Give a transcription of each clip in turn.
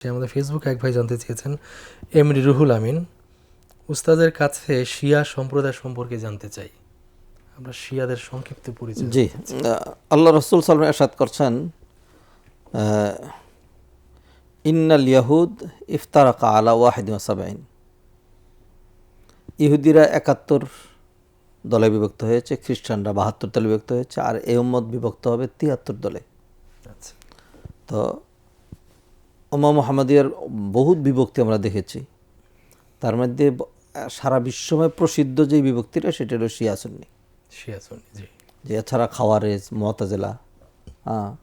যে আমাদের ফেসবুকে এক ভাই জানতে চেয়েছেন এমরি রুহুল আমিন উস্তাদের কাছে শিয়া সম্প্রদায় সম্পর্কে জানতে চাই। আমরা শিয়াদের সংক্ষিপ্ত পরিচয় জি আল্লাহ রসুল সাল্লাম এরশাদ করছেন ইন্নাল ইয়াহুদ ইফতারাকা আলা ওয়াহিদ সাবাইন ইহুদিরা একাত্তর দলে বিভক্ত হয়েছে খ্রিস্টানরা বাহাত্তর দলে বিভক্ত হয়েছে আর এই উম্মত বিভক্ত হবে তিয়াত্তর দলে। আচ্ছা। তো ওমা মোহাম্মদিয়ার বহুত বিভক্তি আমরা দেখেছি। তার মধ্যে সারা বিশ্বময় প্রসিদ্ধ যে বিভক্তিটা সেটা হলো শিয়া সুন্নি। শিয়া সুন্নি জি। যে এছাড়া খাওয়ারেজ মতাজেলা হ্যাঁ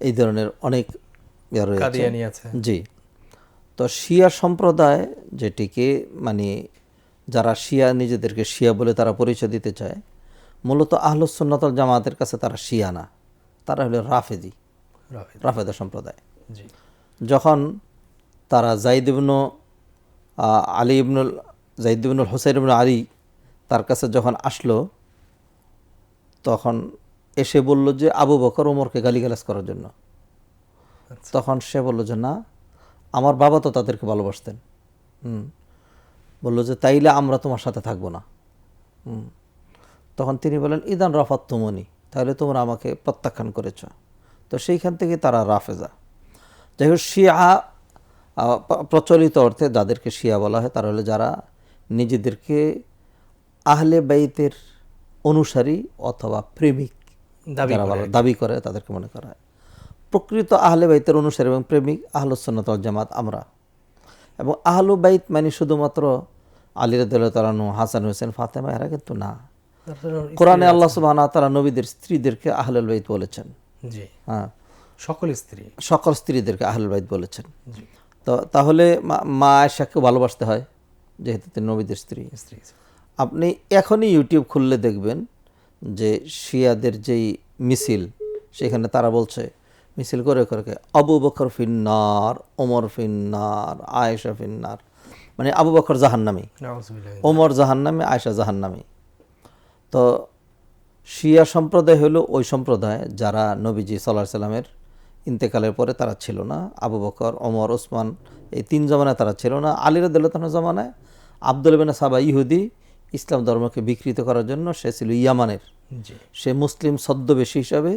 এই ধরনের অনেক রয়েছে। আছে। জি। তো শিয়া সম্প্রদায় যেটিকে মানে যারা শিয়া নিজেদেরকে শিয়া বলে তারা পরিচয় দিতে চায় মূলত আহলুসুন্নতল জামাতের কাছে তারা শিয়া না। তারা হলো রাফেদ রাফেদা সম্প্রদায়। জি। যখন তারা জাইদ ইবনু আলী ইবনুল জাইদ ইবনুল হোসাইন ইবনুল আলী তার কাছে যখন আসলো তখন এসে বলল যে আবু বকর ওমরকে গালিগালাজ করার জন্য। আচ্ছা। তখন সে বলল যে না আমার বাবা তো তাদেরকে ভালোবাসতেন। হুম। বলল যে তাইলে আমরা তোমার সাথে থাকব না। হুম। তখন তিনি বলেন ইদান রাফাত তুমনি তাহলে তোমরা আমাকে প্রত্যাখ্যান করেছ। তো সেইখান থেকে তারা রাফেজা। যাই হোক শিয়া প্রচলিত অর্থে যাদেরকে শিয়া বলা হয় তারা হলো যারা নিজেদেরকে আহলে বাইতের অনুসারী অথবা প্রেমিক দাবি যারা দাবি করে তাদেরকে মনে করা হয়। প্রকৃত আহলে বাইতের অনুসারী এবং প্রেমিক আহলুসন্নত জামাত আমরা। এবং আহলু বাইত মানে শুধুমাত্র আলী রদুল্লাহ হাসান হোসেন ফাতেমা এরা কিন্তু না। কোরআনে আল্লাহ সুবাহ তারা নবীদের স্ত্রীদেরকে আহলুল বাইত বলেছেন। জি। হ্যাঁ সকল স্ত্রী। সকল স্ত্রীদেরকে আহলুল বাইত বলেছেন। তো তাহলে মা- আয়সাকে ভালোবাসতে হয় যেহেতু তিনি নবীদের স্ত্রী। স্ত্রী আপনি এখনই ইউটিউব খুললে দেখবেন যে শিয়াদের যেই মিছিল সেখানে তারা বলছে মিছিল করে করে আবু বকর ফিন্নার ওমর ফিন্নার আয়েশা ফিন্নার। মানে আবু বকর জাহান্নামী। ওমর জাহান্নামী আয়েশা জাহান্নামী। তো শিয়া সম্প্রদায় হলো ওই সম্প্রদায় যারা নবীজি সাল্লাহ সাল্লামের ইন্তেকালের পরে তারা ছিল না। আবু বকর অমর ওসমান এই তিন জমানায় তারা ছিল না। আলীর দৌলতানের জমানায় আবদুল বিন সাবা ইহুদি ইসলাম ধর্মকে বিকৃত করার জন্য সে ছিল ইয়ামানের। সে মুসলিম ছদ্মবেশী হিসাবে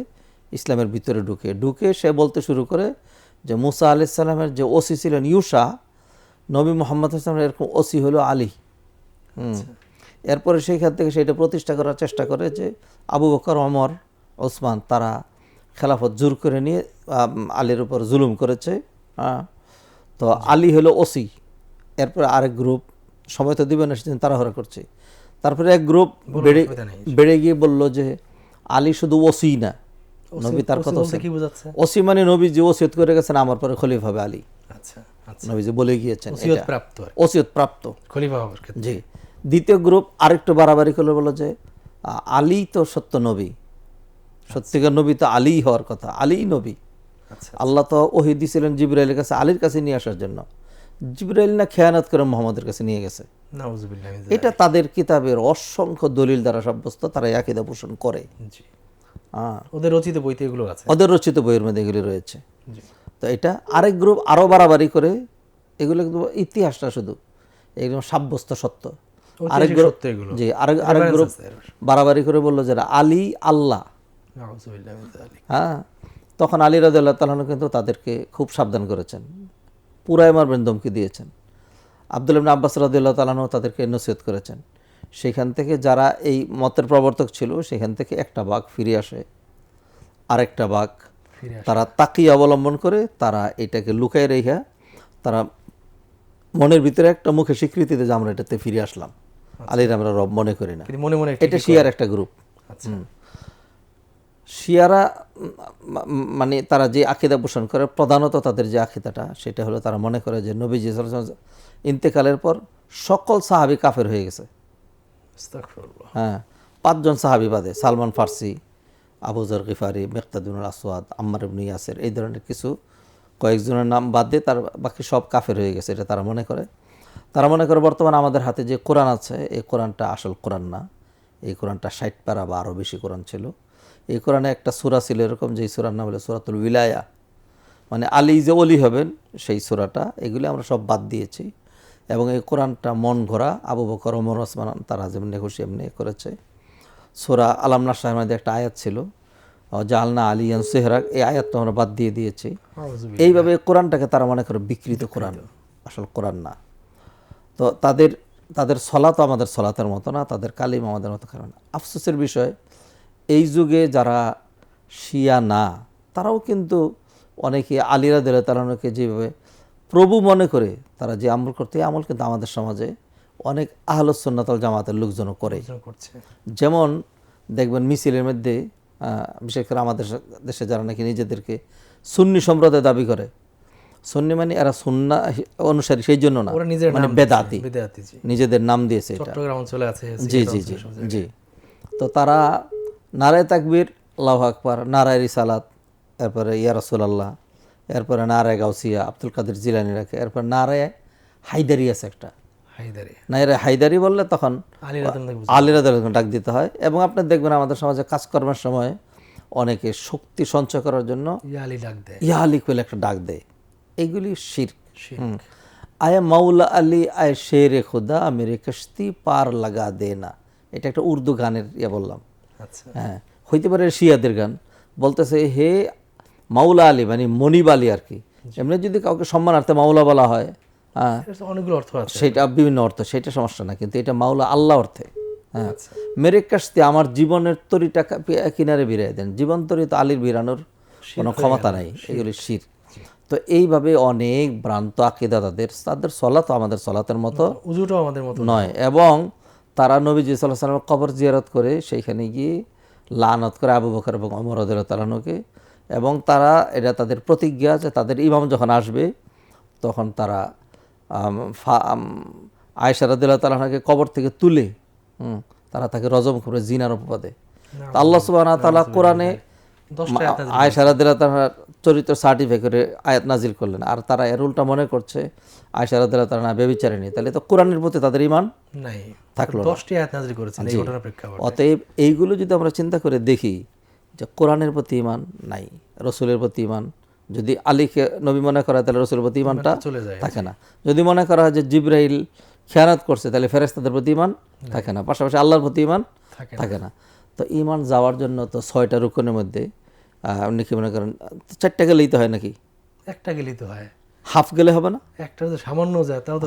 ইসলামের ভিতরে ঢুকে। ঢুকে সে বলতে শুরু করে যে মুসা আলাইসাল্লামের যে ওসি ছিলেন ইউসা নবী মোহাম্মদ ইসলামের এরকম ওসি হলো আলী। হুম। এরপরে সেইখান থেকে সেটা প্রতিষ্ঠা করার চেষ্টা করে যে আবু বকর অমর ওসমান তারা খেলাফত জোর করে নিয়ে আলীর উপর জুলুম করেছে। হ্যাঁ? তো আলী হলো ওসি। এরপরে আরেক গ্রুপ সময় তো দিবে না সেদিন তাড়াহুড়া করছে। তারপরে এক গ্রুপ বেড়ে বেড়ে গিয়ে বলল যে আলী শুধু ওসি না। নবী তার কথা কি বোঝাচ্ছে? ওসি মানে নবী যে ওসিয়ত করে গেছেন আমার পরে খলিফা হবে আলী। আচ্ছা আচ্ছা। নবী যে বলে গিয়েছেন ওসিয়ত প্রাপ্ত ওসিয়ত প্রাপ্ত। খলিফা হওয়ার ক্ষেত্রে। জি। দ্বিতীয় গ্রুপ আরেকটু বাড়াবাড়ি করলে বলো যে আলী তো সত্য নবী। সত্যিকার নবী তো আলী হওয়ার কথা আলী নবী। আচ্ছা আল্লাহ তো ওহি দিয়েছিলেন জিব্রাইলের কাছে আলীর কাছে নিয়ে আসার জন্য। জিব্রাইল না খেয়ানত করে মোহাম্মদের কাছে নিয়ে গেছে। এটা তাদের কিতাবের অসংখ্য দলিল দ্বারা সাব্যস্ত তারা আকিদা পোষণ করে। ওদের রচিত বইতে এগুলো আছে। ওদের রচিত বইয়ের মধ্যে এগুলি রয়েছে। তো এটা আরেক গ্রুপ আরও বাড়াবাড়ি করে এগুলো কিন্তু ইতিহাসটা শুধু একদম সাব্যস্ত সত্য। আরেক গ্রুপ জি আরেক আরেক গ্রুপ বাড়াবাড়ি করে বলল যে আলী আল্লাহ। হ্যাঁ তখন আলী রাজু তালাহন কিন্তু তাদেরকে খুব সাবধান করেছেন পুরাই মারবেন ধমকি দিয়েছেন। আব্দুল ইবনে আব্বাস রাদিল্লাহ তালাহন তাদেরকে নসিহত করেছেন। সেখান থেকে যারা এই মতের প্রবর্তক ছিল সেখান থেকে একটা বাঘ ফিরে আসে। আরেকটা বাঘ তারা তাকি অবলম্বন করে তারা এটাকে লুকায় রেখে তারা মনের ভিতরে একটা মুখে স্বীকৃতি দেয় যে আমরা এটাতে ফিরে আসলাম। আলীর আমরা রব মনে করি না। মনে মনে এটা শিয়ার একটা গ্রুপ আচ্ছা। শিয়ারা মানে তারা যে আকিদা পোষণ করে প্রধানত তাদের যে আকিদাটা সেটা হলো তারা মনে করে যে নবীজি ইন্তেকালের পর সকল সাহাবি কাফের হয়ে গেছে। হ্যাঁ পাঁচজন সাহাবি বাদে সালমান ফার্সি আবুজর গিফারি মেকতাদুল আসওয়াদ আম্মার ইবনু ইয়াসের এই ধরনের কিছু কয়েকজনের নাম বাদ দিয়ে তার বাকি সব কাফের হয়ে গেছে এটা তারা মনে করে। তারা মনে করে বর্তমানে আমাদের হাতে যে কোরআন আছে এই কোরআনটা আসল কোরআন না। এই কোরআনটা ষাট পারা বা আরও বেশি কোরআন ছিল। এই কোরআনে একটা সূরা ছিল এরকম যে সূরার নাম হলো সুরাতুল উইলায়া। মানে আলী যে অলি হবেন সেই সুরাটা এগুলি আমরা সব বাদ দিয়েছি। এবং এই কোরআনটা মন ঘোরা আবু বকর ওমর ওসমান তারা যেমনি খুশি এমনি করেছে। সুরা আলাম নাসাহের মধ্যে একটা আয়াত ছিল জালনা আলিয়ান সেহরাক এই আয়াতটা আমরা বাদ দিয়ে দিয়েছি। এইভাবে কোরআনটাকে তারা মনে করে বিকৃত কোরআন আসল কোরআন না। তো তাদের তাদের সলাত আমাদের সলাতের মতো না তাদের কালিম আমাদের মতো কারণ আফসোসের বিষয় এই যুগে যারা শিয়া না তারাও কিন্তু অনেকে আলিরা দিলে তালানোকে যেভাবে প্রভু মনে করে তারা যে আমল করতে আমল কিন্তু আমাদের সমাজে অনেক আহলসন্নাতল জামাতের লোকজনও করে। যেমন দেখবেন মিছিলের মধ্যে বিশেষ করে আমাদের দেশে যারা নাকি নিজেদেরকে সুন্নি সম্প্রদায় দাবি করে সুন্নি মানে এরা সুন্না অনুসারী সেই জন্য না মানে বেদাতি। নিজেদের নাম দিয়েছে এটা। জি জি জি জি। তো তারা নারায় তাকবীর আল্লাহ আকবার নারায় রিসালাত এরপরে ইয়া রাসূলুল্লাহ এরপরে নারায় গাউসিয়া আব্দুল কাদের জিলানি রাখে এরপর নারায় হাইদারি আছে একটা হায়দারি বললে তখন আলী রাতন থেকে ডাক দিতে হয়। এবং আপনি দেখবেন আমাদের সমাজে কাজকর্মের সময় অনেকে শক্তি সঞ্চয় করার জন্য ইয়া আলী ডাক দেয়। আলী বলে একটা ডাক দেয়। এগুলি শির। আয়া মাওলা আলী আয় শেরে খুদা মেরে কশ্তি পার লাগা দে না। এটা একটা উর্দু গানের ইয়ে বললাম। হ্যাঁ হইতে পারে শিয়াদের গান। বলতেছে হে মাওলা আলী মানে মনিব আলী আর কি। এমনি যদি কাউকে সম্মানার্থে মাওলা বলা হয় হ্যাঁ। অনেকগুলো অর্থ আছে। সেটা বিভিন্ন অর্থ সেটা সমস্যা না কিন্তু এটা মাওলা আল্লাহ অর্থে। হ্যাঁ। আচ্ছা। মেরে কাশতে আমার জীবনের তরিটা কিনারে বিরাই দেন। জীবন তরি তো আলীর বিরানোর কোনো ক্ষমতা নাই। এগুলি শির। তো এইভাবে অনেক ভ্রান্ত আকিদা তাদের তাদের সলাত আমাদের সলাতের মতো উজুটাও আমাদের মতো নয়। এবং তারা নবীজি সাল্লাহ সাল্লামের কবর জিয়ারত করে সেইখানে গিয়ে লানত করে আবু বকর এবং অমর তালানোকে এবং তারা এটা তাদের প্রতিজ্ঞা যে তাদের ইমাম যখন আসবে তখন তারা আয়সার রাদিল্লাহ তালাহাকে কবর থেকে তুলে তারা তাকে রজম করে জিনার উপপাদে তো আল্লাহ সুবাহ তালা কোরআনে তালাহার চরিত্র সার্টিফিকেটে আয়াত নাজিল করলেন। আর তারা এর উল্টা মনে করছে তাহলে তো কোরআনের প্রতি তাদের ইমান নাই। থাকল দশটি আয়াত নাযিল করেছেন এই ঘটনার প্রেক্ষাপটে। অতএব এইগুলো যদি আমরা চিন্তা করে দেখি যে কোরআনের প্রতি ইমান নাই রসুলের প্রতি ইমান যদি আলীকে নবী মনে করা হয় তাহলে রসুলের প্রতি ইমানটা চলে যায়। থাকে না। যদি মনে করা হয় যে জিব্রাইল খেয়ানাত করছে তাহলে ফেরেস্তাদের প্রতি ইমান থাকে না। পাশাপাশি আল্লাহর প্রতি ইমান থাকে না। তো ইমান যাওয়ার জন্য তো ছয়টা রুকনের মধ্যে আপনি কি মনে করেন চারটা গেলেই তো হয় নাকি? একটা গেলেই তো হয়। হাফ গেলে হবে না? একটা সামান্য যায় তাও তো।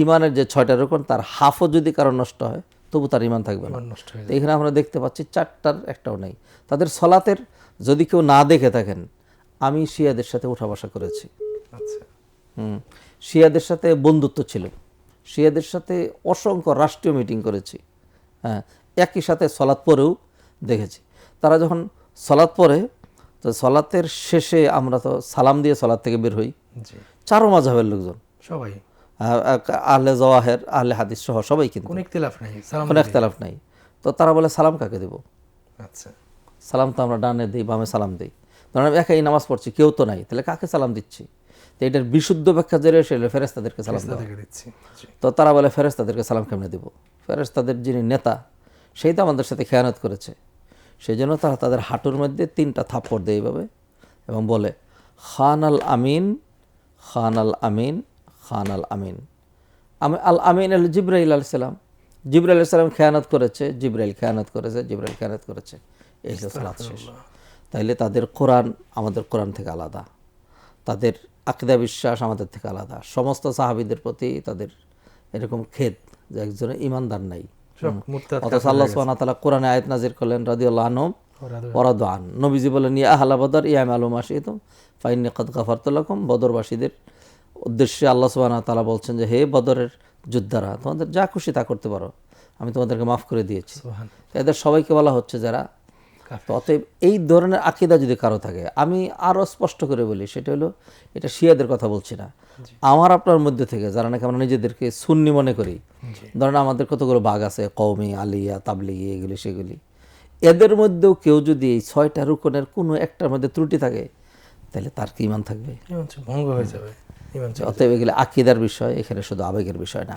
ইমানের যে ছয়টা রুকন তার হাফও যদি কারও নষ্ট হয় তবু তার ইমান থাকবে না। নষ্ট হয়ে এখানে আমরা দেখতে পাচ্ছি চারটার একটাও নেই। তাদের সলাতের যদি কেউ না দেখে থাকেন আমি শিয়াদের সাথে উঠা বসা করেছি। আচ্ছা। হুম শিয়াদের সাথে বন্ধুত্ব ছিল। শিয়াদের সাথে অসংখ্য রাষ্ট্রীয় মিটিং করেছি। হ্যাঁ একই সাথে সলাৎ পরেও দেখেছি। তারা যখন সলাৎ পরে তো সলাতের শেষে আমরা তো সালাম দিয়ে সলাৎ থেকে বের হই। চারো মাঝাবের লোকজন। সবাই। আহ, আহলে জওয়াহের আহলে হাদিস সহ সবাই কিন্তু। কোন ইখতিলাফ নাই কোনো একতলাফ নাই। তো তারা বলে সালাম কাকে দেবো? আচ্ছা। সালাম তো আমরা ডানে দিই বামে সালাম দিই। ধরেন আমি একাই নামাজ পড়ছি কেউ তো নাই। তাহলে কাকে সালাম দিচ্ছি? তো এটার বিশুদ্ধ ব্যাখ্যা জেরে এসে ফেরেস্তাদেরকে সালাম দিচ্ছি তো তারা বলে ফেরেস্তাদেরকে সালাম কেমনে দিব? ফেরেস্তাদের যিনি নেতা সেই তো আমাদের সাথে খেয়ানত করেছে। সেই জন্য তারা তাদের হাঁটুর মধ্যে তিনটা থাপ্পড় দেয় এইভাবে এবং বলে খান আল আমিন খান আল আমিন খান আল আমিন। আমি আল আমিন আল জিব্রাইল আলাইসালাম জিব্রাইল আলাইসালাম খেয়ানত করেছে জিব্রাইল খেয়ানত করেছে জিব্রাইল খেয়ানত করেছে। এই সালাত শেষ। তাইলে তাদের কোরআন আমাদের কোরআন থেকে আলাদা। তাদের আকিদা বিশ্বাস আমাদের থেকে আলাদা। সমস্ত সাহাবিদের প্রতি তাদের এরকম খেদ যে একজনের ইমানদার নাই। সব মুরতাদ অথচ আল্লাহ সুবহানাহু তাআলা কোরআনে আয়াত নাজির করলেন রাদিয়াল্লাহু আনহুম ওরাদু আন। নবীজি বলেন ইয়া আহলা বদর ইয়া মালুম আসিতুম ফাইন্নি কদ গাফারতু লাকুম। বদরবাসীদের উদ্দেশ্যে আল্লাহ সুবহানাহু তাআলা বলছেন যে হে বদরের যোদ্ধারা তোমাদের যা খুশি তা করতে পারো। আমি তোমাদেরকে মাফ করে দিয়েছি। এদের সবাইকে বলা হচ্ছে যারা অতএব এই ধরনের আকিদা যদি কারও থাকে আমি আরও স্পষ্ট করে বলি সেটা হলো এটা শিয়াদের কথা বলছি না। আমার আপনার মধ্যে থেকে যারা নাকি আমরা নিজেদেরকে সুন্নি মনে করি ধরেন আমাদের কতগুলো বাঘ আছে কৌমি আলিয়া তাবলিগি এগুলি সেগুলি এদের মধ্যেও কেউ যদি এই ছয়টা রুকনের কোনো একটার মধ্যে ত্রুটি থাকে তাহলে তার কি ইমান থাকবে? ভঙ্গ হয়ে যাবে অতএব এগুলি আকিদার বিষয় এখানে শুধু আবেগের বিষয় না।